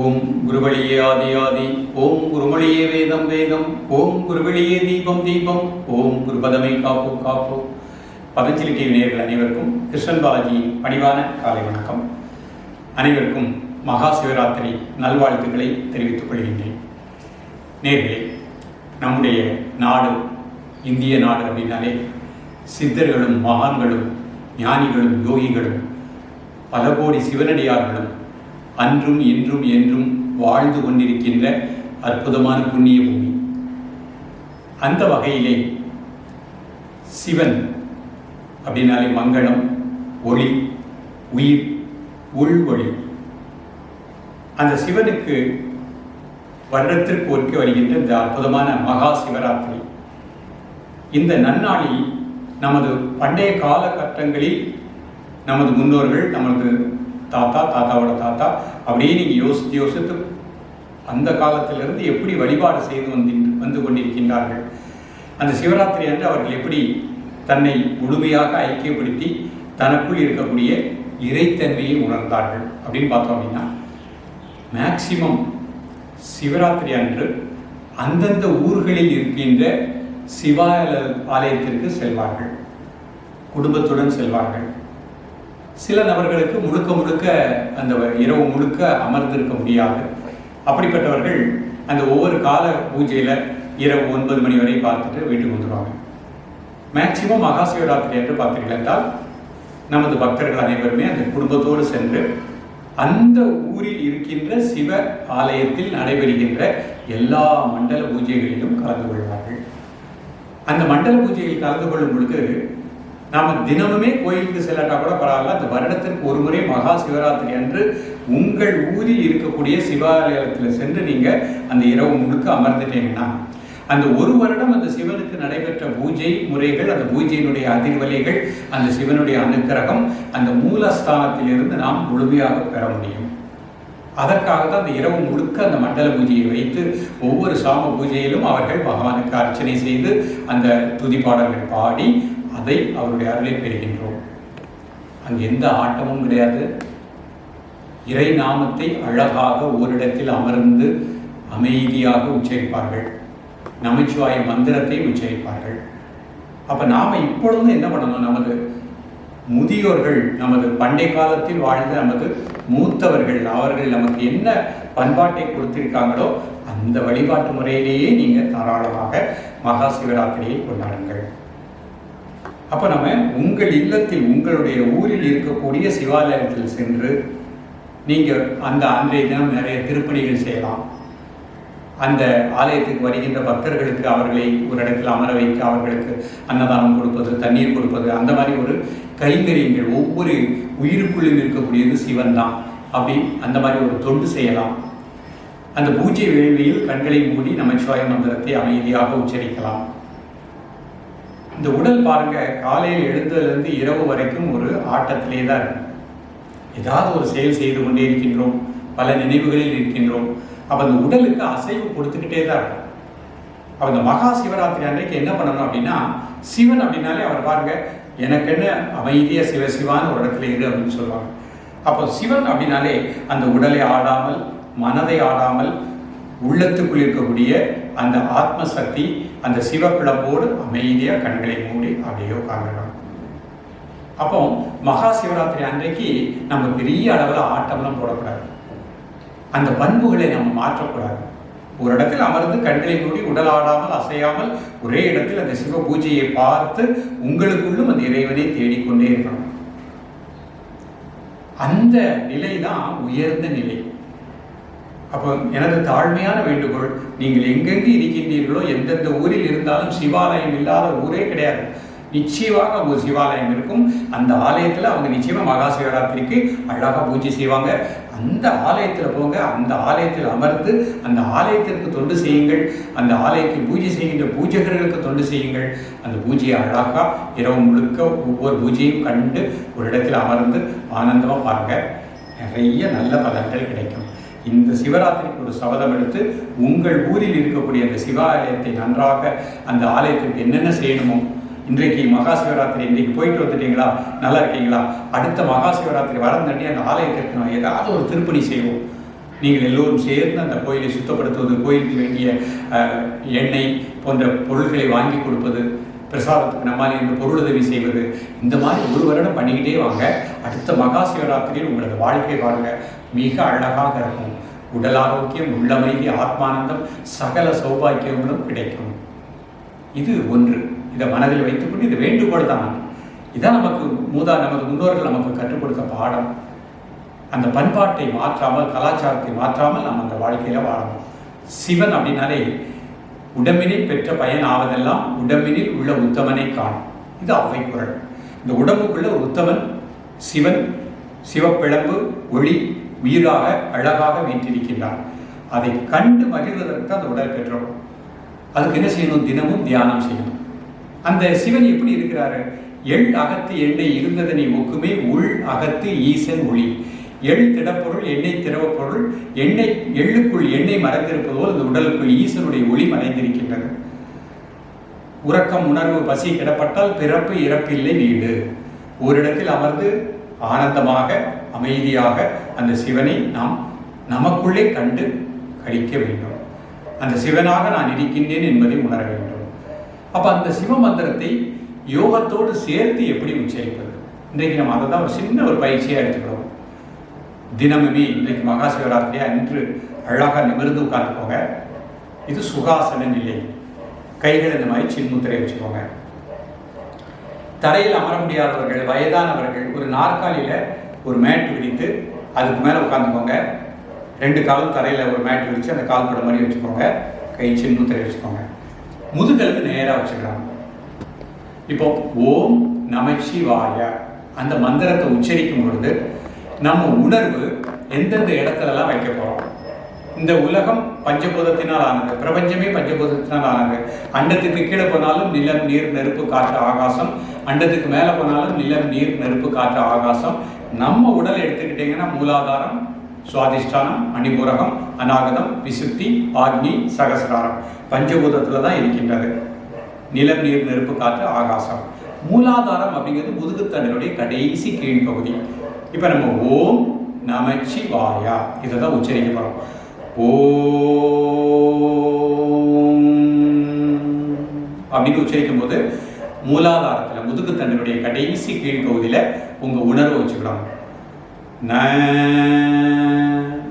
ஓம் குருவழியே ஆதி ஆதி ஓம் குருமொழியே வேதம் வேதம் ஓம் குருவழியே தீபம் தீபம் ஓம் குருபதமை காப்பு காப்பு. பதஞ்சலி டிவி நேர்கள் அனைவருக்கும் கிருஷ்ணன் பாலாஜியின் பணிவான காலை வணக்கம். அனைவருக்கும் மகா சிவராத்திரி நல்வாழ்த்துக்களை தெரிவித்துக் கொள்கின்றேன். நேர்களே நம்முடைய நாடு இந்திய நாடு அப்படின்னாலே சித்தர்களும் மகான்களும் ஞானிகளும் யோகிகளும் பல கோடி சிவனடியார்களும் அன்றும் இன்றும் என்றும் வாழ்ந்து கொண்டிருக்கின்ற அற்புதமான புண்ணிய பூமி. அந்த வகையிலே சிவன் அப்படின்னாலே மங்களம் ஒளி உயிர் உள்வொளி அந்த சிவனுக்கு வருடத்திற்கு ஒற்றி வருகின்ற இந்த அற்புதமான மகா சிவராத்திரி. இந்த நன்னாளில் நமது பண்டைய காலகட்டங்களில் நமது முன்னோர்கள் நமது தாத்தா தாத்தாவோட தாத்தா அப்படியே நீங்கள் யோசித்து யோசித்து அந்த காலத்திலிருந்து எப்படி வழிபாடு செய்து வந்து வந்து கொண்டிருக்கின்றார்கள். அந்த சிவராத்திரி அன்று அவர்கள் எப்படி தன்னை முழுமையாக ஐக்கியப்படுத்தி தனக்குள் இருக்கக்கூடிய இறைத்தன்மையை உணர்ந்தார்கள் அப்படின்னு பார்த்தோம் அப்படின்னா மேக்சிமம் சிவராத்திரி அன்று அந்தந்த ஊர்களில் இருக்கின்ற சிவாலய ஆலயத்திற்கு செல்வார்கள். குடும்பத்துடன் செல்வார்கள். சில நபர்களுக்கு முழுக்க முழுக்க அந்த இரவு முழுக்க அமர்ந்திருக்க முடியாது. அப்படிப்பட்டவர்கள் அந்த ஒவ்வொரு கால பூஜையில் இரவு ஒன்பது மணி வரை பார்த்துட்டு வீட்டுக்கு வந்துடுவாங்க மேக்சிமம் மகா சிவராத்திரி என்று பார்த்தீர்கள் என்றால் நமது பக்தர்கள் அனைவருமே அந்த குடும்பத்தோடு சென்று அந்த ஊரில் இருக்கின்ற சிவ ஆலயத்தில் நடைபெறுகின்ற எல்லா மண்டல பூஜைகளிலும் கலந்து கொள்வார்கள். அந்த மண்டல பூஜையில் கலந்து கொள்ளும் பொழுது நாம் தினமுமே கோயிலுக்கு செல்லாட்டா கூட பரவாயில்ல. அந்த வருடத்திற்கு ஒரு முறை மகா சிவராத்திரி அன்று உங்கள் ஊரில் இருக்கக்கூடிய சிவாலயத்தில் சென்று நீங்கள் அந்த இரவு முழுக்க அமர்ந்துட்டீங்கன்னா அந்த ஒரு வருடம் அந்த சிவனுக்கு நடைபெற்ற பூஜை முறைகள் அந்த பூஜையினுடைய அதிர்வலைகள் அந்த சிவனுடைய அனுக்கிரகம் அந்த மூலஸ்தானத்திலிருந்து நாம் முழுமையாக பெற முடியும். அதற்காக தான் அந்த இரவு முழுக்க அந்த மண்டல பூஜையை வைத்து ஒவ்வொரு சாம பூஜையிலும் அவர்கள் பகவானுக்கு அர்ச்சனை செய்து அந்த துதி பாடல்கள் பாடி அதை அவருடைய அருளை பெறுகின்றோம். அங்கு எந்த ஆட்டமும் கிடையாது. இறை நாமத்தை அழகாக ஓரிடத்தில் அமர்ந்து அமைதியாக உச்சரிப்பார்கள். நமச்சிவாய மந்திரத்தை உச்சரிப்பார்கள். அப்போ நாம் இப்பொழுது என்ன பண்ணணும்? நமது முதியோர்கள் நமது பண்டை காலத்தில் வாழ்ந்த நமது மூத்தவர்கள் அவர்கள் நமக்கு என்ன பண்பாட்டை கொடுத்திருக்காங்களோ அந்த வழிபாட்டு முறையிலேயே நீங்கள் தாராளமாக மகா சிவராத்திரியை கொண்டாடுங்கள். அப்போ நம்ம உங்கள் இல்லத்தில் உங்களுடைய ஊரில் இருக்கக்கூடிய சிவாலயத்தில் சென்று நீங்கள் அந்த அன்றைய தினம் நிறைய திருப்பணிகள் செய்யலாம். அந்த ஆலயத்துக்கு வருகின்ற பக்தர்களுக்கு அவர்களை ஒரு இடத்தில் அமர வைக்க அவர்களுக்கு அன்னதானம் கொடுப்பது தண்ணீர் கொடுப்பது அந்த மாதிரி ஒரு கைங்கரியங்கள். ஒவ்வொரு உயிருக்குள்ளும் இருக்கக்கூடியது சிவன் தான். அப்படி அந்த மாதிரி ஒரு தொண்டு செய்யலாம். அந்த பூஜை வேள்வியில் கண்களை மூடி நமச்சிவாய மந்திரத்தை அமைதியாக உச்சரிக்கலாம். இந்த உடல் பாருங்க காலையில் எழுந்ததுலேருந்து இரவு வரைக்கும் ஒரு ஆட்டத்திலே தான் இருக்கும் ஏதாவது ஒரு செயல் செய்து கொண்டே இருக்கின்றோம் பல நினைவுகளில் இருக்கின்றோம் அப்போ அந்த உடலுக்கு அசைவு கொடுத்துக்கிட்டே தான் இருக்கும் அப்போ இந்த மகா சிவராத்திரி அன்றைக்கு என்ன பண்ணணும் அப்படின்னா சிவன் அப்படின்னாலே அவர் பாருங்க எனக்கு என்ன அமைதியாக சிவ சிவான்னு ஒரு இடத்துல இரு அப்படின்னு சொல்லுவாங்க. அப்போ சிவன் அப்படின்னாலே அந்த உடலை ஆடாமல் மனதை ஆடாமல் உள்ளத்துக்குள் இருக்கக்கூடிய அந்த ஆத்ம சக்தி அந்த சிவப்பிழப்போடு அமைதியாக கண்களை மூடி அப்படியே உட்காந்துடணும் அப்போ மகா சிவராத்திரி அன்றைக்கு நம்ம பெரிய அளவில் ஆட்டம்லாம் போடக்கூடாது. அந்த பண்புகளை நம்ம மாற்றக்கூடாது. ஒரு இடத்தில் அமர்ந்து கண்களை மூடி உடல் ஆடாமல் அசையாமல் ஒரே இடத்தில் அந்த சிவ பூஜையை பார்த்து உங்களுக்குள்ளும் அந்த இறைவனை தேடிக்கொண்டே இருக்கணும். அந்த நிலை தான் உயர்ந்த நிலை. அப்போ எனது தாழ்மையான வேண்டுகோள் நீங்கள் எங்கெங்கு இருக்கின்றீர்களோ எந்தெந்த ஊரில் இருந்தாலும் சிவாலயம் இல்லாத ஊரே கிடையாது. நிச்சயமாக ஒரு சிவாலயம் இருக்கும். அந்த ஆலயத்தில் அவங்க நிச்சயமாக மகா சிவராத்திரிக்கு அழகாக பூஜை செய்வாங்க. அந்த ஆலயத்தில் போங்க அந்த ஆலயத்தில் அமர்ந்து அந்த ஆலயத்திற்கு தொண்டு செய்யுங்கள். அந்த ஆலயத்தில் பூஜை செய்கின்ற பூஜகர்களுக்கு தொண்டு செய்யுங்கள். அந்த பூஜையை அழகாக இரவு முழுக்க ஒவ்வொரு பூஜையும் கண்டு ஒரு இடத்தில் அமர்ந்து ஆனந்தமாக பாருங்க. நிறைய நல்ல பலன்கள் கிடைக்கும். இந்த சிவராத்திரிக்கு ஒரு சபதம் எடுத்து உங்கள் ஊரில் இருக்கக்கூடிய அந்த சிவாலயத்தை நன்றாக அந்த ஆலயத்திற்கு என்னென்ன செய்யணுமோ இன்றைக்கு மகா சிவராத்திரி இன்றைக்கு போயிட்டு வந்துட்டீங்களா? நல்லா இருக்கீங்களா? அடுத்த மகா சிவராத்திரி வரந்தண்டி அந்த ஆலயத்திற்கு நான் ஏதாவது ஒரு திருப்பணி செய்வோம். நீங்கள் எல்லோரும் சேர்ந்து அந்த கோயிலை சுத்தப்படுத்துவது கோயிலுக்கு வேண்டிய எண்ணெய் போன்ற பொருட்களை வாங்கி கொடுப்பது பிரசாதத்துக்கு நம்மால் இந்த பொருளுதவி செய்வது இந்த மாதிரி ஒரு வருடம் பண்ணிக்கிட்டே வாங்க. அடுத்த மகா சிவராத்திரியில் உங்களது வாழ்க்கை பாருங்க. மிக அழகாக இருக்கும். உடல் ஆரோக்கியம் உள்ளமைதி ஆத்மானந்தம் சகல சௌபாக்கியங்களும் கிடைக்கும். இது ஒன்று. இதை மனதில் வைத்துக்கொண்டு இது வேண்டுகோள் தான். இதான் நமக்கு மூதா நமது முன்னோர்கள் நமக்கு கற்றுக் கொடுத்த பாடம். அந்த பண்பாட்டை மாற்றாமல் கலாச்சாரத்தை மாற்றாமல் நாம் அந்த வாழ்க்கையில் வாழணும். சிவன் அப்படின்னாலே உடம்பினில் பெற்ற பயன் ஆவதெல்லாம் உடம்பினில் உள்ள உத்தமனை காணும். இது அவை குரல். இந்த உடம்புக்குள்ள ஒரு உத்தமன் சிவன் சிவப்பிழம்பு ஒளி உயிராக அழகாக வீற்றிருக்கின்றான் அதை கண்டு மகிழ்வதற்கு தான் அந்த உடல் பெற்றோம் அதுக்கு என்ன செய்யணும்? தினமும் தியானம் செய்யணும். அந்த சிவன் எப்படி இருக்கிறாரு? எள் அகத்து எண்ணெய் இருந்ததனை ஒக்குமே உள் அகத்து ஈசன் ஒளி. எள் திடப்பொருள் எண்ணெய் திரவப்பொருள் எண்ணெய் எள்ளுக்குள் எண்ணெய் மறைந்திருப்பதோல் அந்த உடலுக்குள் ஈசனுடைய ஒளி மறைந்திருக்கின்றது. உறக்கம் உணர்வு பசி கிடப்பட்டால் பிறப்பு இறப்பில்லை வீடு. ஓரிடத்தில் அமர்ந்து ஆனந்தமாக அமைதியாக அந்த சிவனை நாம் நமக்குள்ளே கண்டு கழிக்க வேண்டும். அந்த சிவனாக நான் இருக்கின்றேன் என்பதை உணர வேண்டும். அப்போ அந்த சிவ மந்திரத்தை யோகத்தோடு சேர்த்து எப்படி உச்சரிப்பது? இன்றைக்கு நம்ம அதை தான் ஒரு சின்ன ஒரு பயிற்சியாக எடுத்துக்கிறோம். தினமுமே இன்றைக்கு மகா சிவராத்திரியா அன்று அழகாக நிமிர்ந்து உட்கார்ந்துக்கோங்க இது சுகாசன நிலை. கைகள் இந்த மாதிரி சின்முத்திரை வச்சுக்கோங்க. தரையில் அமர முடியாதவர்கள் வயதானவர்கள் ஒரு நாற்காலியில் ஒரு மேட் விரித்து அதுக்கு மேலே உட்காந்துக்கோங்க ரெண்டு காலும் தரையில் ஒரு மேட் விரித்து அந்த கால் படம் மாதிரி வச்சுக்கோங்க. கை சின்ன தரையை வச்சுக்கோங்க. முதுகெலுக்கு நேராக வச்சுக்கலாம். இப்போ ஓம் நமச்சிவாய அந்த மந்திரத்தை உச்சரிக்கும் பொழுது நம்ம உணர்வு எந்தெந்த இடத்துலலாம் வைக்க போகிறோம் இந்த உலகம் பஞ்சபூதத்தினால் ஆனது பிரபஞ்சமே பஞ்சபூதத்தினால் ஆனது. அண்டத்துக்கு கீழே போனாலும் நிலம் நீர் நெருப்பு காற்று ஆகாசம். அண்டத்துக்கு மேலே போனாலும் நிலம் நீர் நெருப்பு காற்று ஆகாசம். நம்ம உடல் எடுத்துக்கிட்டீங்கன்னா மூலாதாரம் சுவாதிஷ்டானம் அணிபுரகம் அநாகதம் விசுத்தி ஆக்னி சகசிராரம் பஞ்சபூதத்தில் தான் இருக்கின்றது. நிலம் நீர் நெருப்பு காற்று ஆகாசம். மூலாதாரம் அப்படிங்கிறது முதுகுத்தண்டனுடைய கடைசி கீழ்ப்பகுதி. இப்போ நம்ம ஓம் நமச்சிவாயா. இதை தான் உச்சரிக்க போகிறோம் ஓம் அப்படின்னு உச்சரிக்கும் போது மூலாதாரத்தில் முதுகுத்தண்டனுடைய கடைசி கீழ்ப்பகுதியில் உங்கள் உணர்வை வச்சுக்கலாம். ந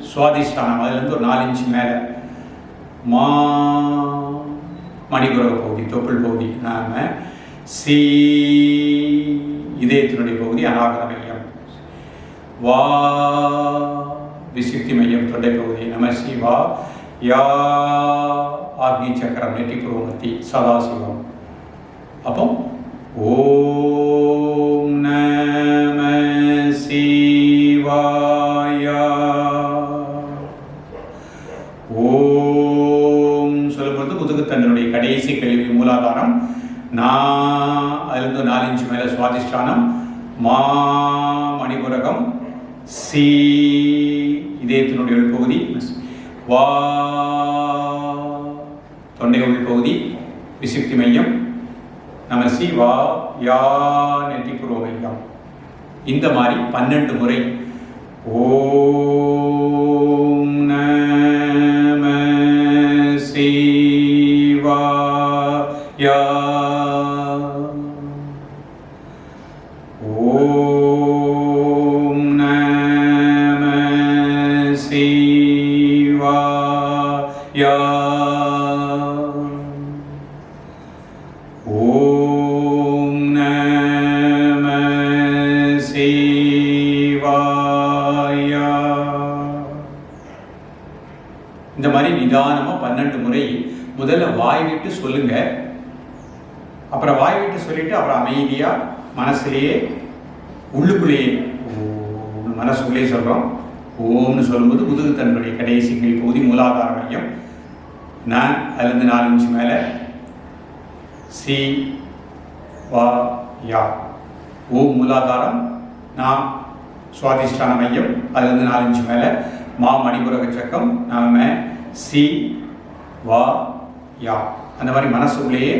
சுவாதிஷ்டானம் அதுலேருந்து ஒரு நாலு இன்ச்சு மேலே. மா மணிபுரக பகுதி தொப்புள் பகுதி நாம சி இதயத்தினுடைய பகுதி அநாகர மையம். வா விசுக்தி மையம் தொண்டை பகுதி நம சிவா யா ஆக்னி சக்கரம் நெட்டி புருவமத்தி சதாசிவம். அப்போ ஓ அதிலிருந்து நாலு இன்ச்சு மேலே சுவாதிஷ்டானம் மா மணிபுரகம் சி இதயத்தினுடைய உள்பகுதி வா தொண்டை உள்பகுதி விசுக்தி மையம். நமசி வா யா நெற்றி மையம். இந்த மாதிரி பன்னெண்டு முறை. ஓ நிதானமாக பன்னெண்டு முறை முதல்ல வாய் விட்டு சொல்லுங்க. அப்புறம் வாய் விட்டு சொல்லிட்டு அப்புறம் அமைதியாக மனசுலேயே உள்ளுக்குள்ளேயே மனசுக்குள்ளேயே சொல்கிறோம் ஓம்னு சொல்லும்போது முதுகு தன்னுடைய கடைசி கீழ் பகுதி மூலாதார மையம். நான் அதுலேருந்து நாலு நிமிஷம் மேலே. சி வா யா. ஓம் மூலாதாரம் நாம் சுவாதிஷ்டான மையம். அதுலேருந்து நாலு நிமிஷம் மேலே. மா மணிபுரக சக்கம் நாம சி வா யா. அந்த மாதிரி மனசுக்குள்ளேயே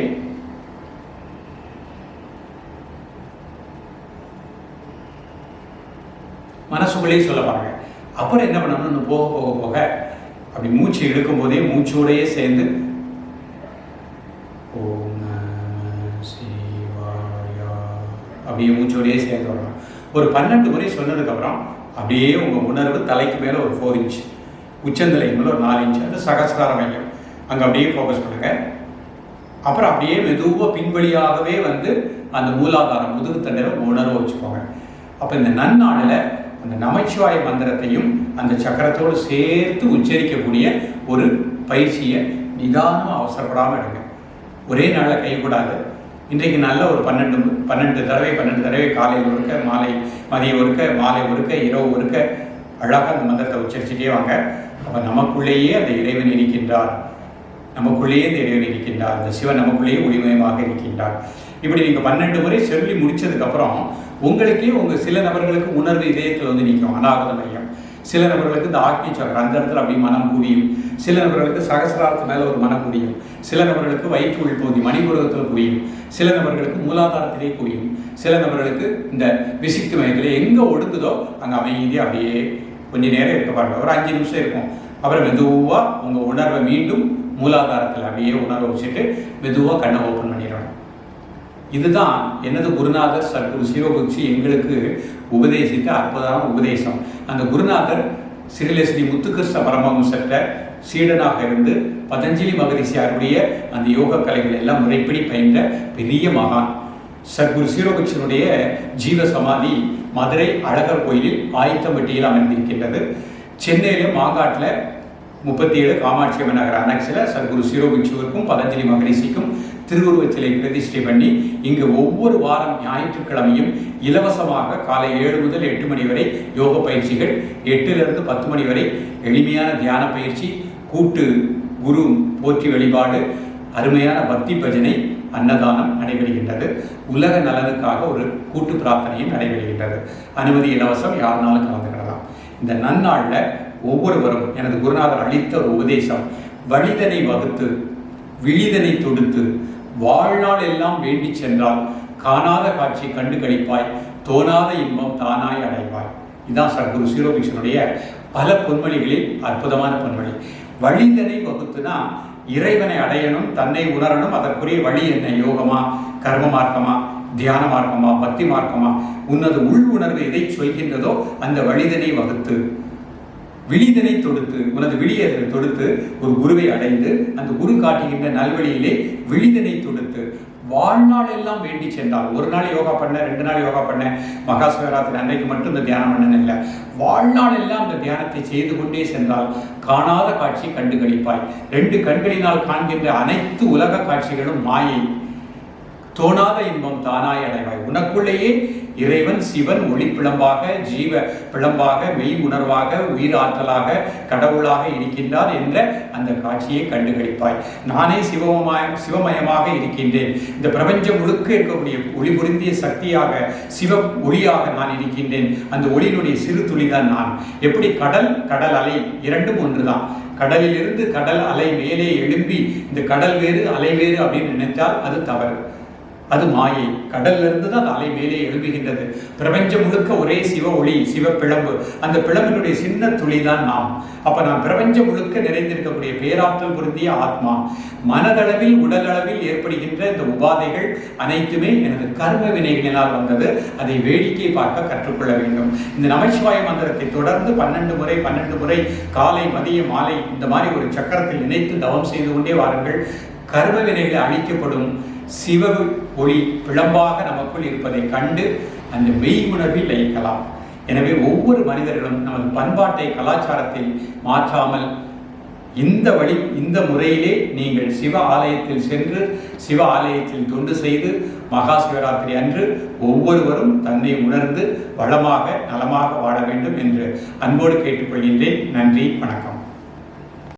மனசுக்குள்ளேயே சொல்ல பாருங்க. அப்புறம் என்ன பண்ணணும்னு போக போக போக அப்படி மூச்சு இழுக்கும் போதே மூச்சோடையே சேர்ந்து அப்படியே மூச்சோடையே சேர்ந்து வரணும். ஒரு பன்னெண்டு முறை சொன்னதுக்கப்புறம் அப்படியே உங்கள் உணர்வு தலைக்கு மேலே ஒரு ஃபோர் இன்ச்சு உச்சந்தலை ஒரு நாலு இன்ச்சு அது சகசிரார மையம் அங்கே அப்படியே ஃபோக்கஸ் பண்ணுங்க. அப்புறம் அப்படியே மெதுவாக பின்வழியாகவே வந்து அந்த மூலாதாரம் முதுகு தண்டையில் உணர்வை வச்சுக்கோங்க. அப்போ இந்த நன்னாளில் அந்த நமச்சிவாய மந்திரத்தையும் அந்த சக்கரத்தோடு சேர்த்து உச்சரிக்கக்கூடிய ஒரு பயிற்சியை நிதானமாக அவசரப்படாமல் எடுங்க. ஒரே நாளில் கைக்கூடாது இன்றைக்கு நல்ல ஒரு பன்னெண்டு பன்னெண்டு தடவை பன்னெண்டு தடவை காலையில் ஒருக்க மாலை மதியம் ஒருக்க மாலை ஒருக்க இரவு ஒருக்க அழகாக அந்த மந்திரத்தை உச்சரிச்சுட்டே வாங்க. அப்போ நமக்குள்ளேயே அந்த இறைவன் இருக்கின்றார். நமக்குள்ளேயே இந்த இறைவன் இருக்கின்றார். இந்த சிவன் நமக்குள்ளேயே ஒளிமயமாக இருக்கின்றார். இப்படி நீங்கள் பன்னெண்டு முறை சொல்லி முடிச்சதுக்கப்புறம் உங்களுக்கே உங்கள் சில நபர்களுக்கு உணர்வு இதயத்தில் வந்து நிற்கும் அனாகத மையம். சில நபர்களுக்கு இந்த ஆக்னி சக்கரம் அந்த இடத்துல அப்படி மனம் குவியும். சில நபர்களுக்கு சகசிராரத்து மேலே ஒரு மனம் குவியும். சில நபர்களுக்கு வயிற்று உள்பகுதி மணிபுரகத்தில் குவியும். சில நபர்களுக்கு மூலாதாரத்திலே குவியும். சில நபர்களுக்கு இந்த விசித்து மையத்தில் எங்கே ஒடுக்குதோ அங்கே அமைதி அப்படியே கொஞ்ச நேரம் இருக்க பாருங்க. ஒரு அஞ்சு நிமிஷம் இருக்கும். அப்புறம் மெதுவாக உங்கள் உணர்வை மீண்டும் மூலாதாரத்தில் அப்படியே உணர்வை வச்சுட்டு மெதுவாக கண்ணை ஓப்பன் பண்ணிடணும். இதுதான் எனது குருநாதர் சர்க்குரு சிவபக்ஷி எங்களுக்கு உபதேசித்த அற்புதமான உபதேசம். அந்த குருநாதர் ஸ்ரீல ஸ்ரீ முத்துகிருஷ்ண பரமஹம்சற்ற சீடனாக இருந்து பதஞ்சலி மகரிஷியாருடைய அந்த யோக கலைகள் எல்லாம் முறைப்படி பயின்ற பெரிய மகான். சர்க்குரு சீரோபக்ஷனுடைய ஜீவ சமாதி மதுரை அழகர் கோயிலில் ஆயத்தம்பட்டியில் அமைந்திருக்கின்றது. சென்னையிலும் மாங்காட்டில் முப்பத்தி ஏழு காமாட்சி அம்மன் நகர அனக்ஸில் சர்க்குரு சிரோபிக்ஷுவிற்கும் பதஞ்சலி மகரிஷிக்கும் திருவுருவச் சிலை பிரதிஷ்டை பண்ணி இங்கு ஒவ்வொரு வாரம் ஞாயிற்றுக்கிழமையும் இலவசமாக காலை ஏழு முதல் எட்டு மணி வரை யோக பயிற்சிகள் எட்டிலிருந்து பத்து மணி வரை எளிமையான தியான பயிற்சி கூட்டு குரு போற்றி வழிபாடு அருமையான பக்தி பஜனை அன்னதானம் நடைபெறுகின்றது. உலக நலனுக்காக ஒரு கூட்டு பிரார்த்தனையும் நடைபெறுகின்றது. அனுமதி இலவசம் யாருனாலும் கலந்துக்கிடலாம். இந்த நன்னாளில் ஒவ்வொருவரும் எனது குருநாதர் அளித்த ஒரு உபதேசம். வழிதனை வகுத்து விழிதனை தொடுத்து வாழ்நாள் எல்லாம் வேண்டி சென்றால் காணாத காட்சி கண்டு கழிப்பாய் தோணாத இன்பம் தானாய் அடைவாய். இதுதான் குரு சீரோபிஷனுடைய பல பொன்மொழிகளில் அற்புதமான பொன்மொழி. வழிதனை வகுத்துனா இறைவனை அடையணும் தன்னை உணரணும் அதற்குரிய வழி என்ன? யோகமா? கர்ம மார்க்கமா? தியான மார்க்கமா? பக்தி மார்க்கமா? உன்னது உள் உணர்வு எதை சொல்கின்றதோ அந்த வழிதனை வகுத்து விழிதனை தொடுத்து உனது விழியை தொடுத்து ஒரு குருவை அடைந்து அந்த குரு காட்டுகின்ற நல்வழியிலே விழிதனை தொடுத்து வாழ்நாள் எல்லாம் வேண்டி சென்றால் ஒரு நாள் யோகா பண்ண ரெண்டு நாள் யோகா பண்ண மகா சிவராத்திரி அன்றைக்கு மட்டும் இந்த தியானம் பண்ணன இல்லை. வாழ்நாள் எல்லாம் இந்த தியானத்தை செய்து கொண்டே சென்றால் காணாத காட்சி கண்டு கழிப்பாய் ரெண்டு கண்களினால் காண்கின்ற அனைத்து உலக காட்சிகளும் மாயை. தோணாத இன்பம் தானாய் அடைவாய். உனக்குள்ளேயே இறைவன் சிவன் ஒளி பிளம்பாக ஜீவ பிளம்பாக மெய் உணர்வாக உயிர் ஆற்றலாக கடவுளாக இருக்கின்றார் என்ற அந்த காட்சியை கண்டுகளிப்பாய். நானே சிவமய சிவமயமாக இருக்கின்றேன். இந்த பிரபஞ்சம் முழுக்க இருக்கக்கூடிய ஒளி புரிந்திய சக்தியாக சிவ ஒளியாக நான் இருக்கின்றேன். அந்த ஒளியினுடைய சிறு துளிதான் நான். எப்படி கடல் கடல் அலை இரண்டும் ஒன்றுதான். கடலிலிருந்து கடல் அலை மேலே எழும்பி இந்த கடல் வேறு அலை வேறு அப்படின்னு நினைத்தால் அது தவறு. அது மாயை. கடல்ல இருந்து தான் அந்த அலை மேலே எழுப்புகின்றது பிரபஞ்சம் முழுக்க ஒரே சிவ ஒளி சிவ பிளம்பு. அந்த பிளம்பினுடைய சின்ன துளி தான் நாம். அப்ப நாம் பிரபஞ்சம் முழுக்க நிறைந்திருக்கக்கூடிய பேராற்றல் பொருந்திய ஆத்மா. மனதளவில் உடலளவில் ஏற்படுகின்ற இந்த உபாதைகள் அனைத்துமே எனது கர்ம வினைகளினால் வந்தது. அதை வேடிக்கை பார்க்க கற்றுக்கொள்ள வேண்டும். இந்த நமச்சிவாய மந்திரத்தை தொடர்ந்து பன்னெண்டு முறை பன்னெண்டு முறை காலை மதிய மாலை இந்த மாதிரி ஒரு சக்கரத்தில் நினைத்து தவம் செய்து கொண்டே வாருங்கள். கர்ம வினைகள் அழிக்கப்படும். சிவகு ஒளி பிளம்பாக நமக்குள் இருப்பதை கண்டு அந்த மெய் உணர்வில் லயிக்கலாம். எனவே ஒவ்வொரு மனிதர்களும் நமது பண்பாட்டை கலாச்சாரத்தில் மாற்றாமல் இந்த வழி இந்த முறையிலே நீங்கள் சிவ ஆலயத்தில் சென்று சிவ ஆலயத்தில் தொண்டு செய்து மகா சிவராத்திரி அன்று ஒவ்வொருவரும் தன்னை உணர்ந்து வளமாக நலமாக வாழ வேண்டும் என்று அன்போடு கேட்டுக்கொள்கின்றேன். நன்றி வணக்கம்.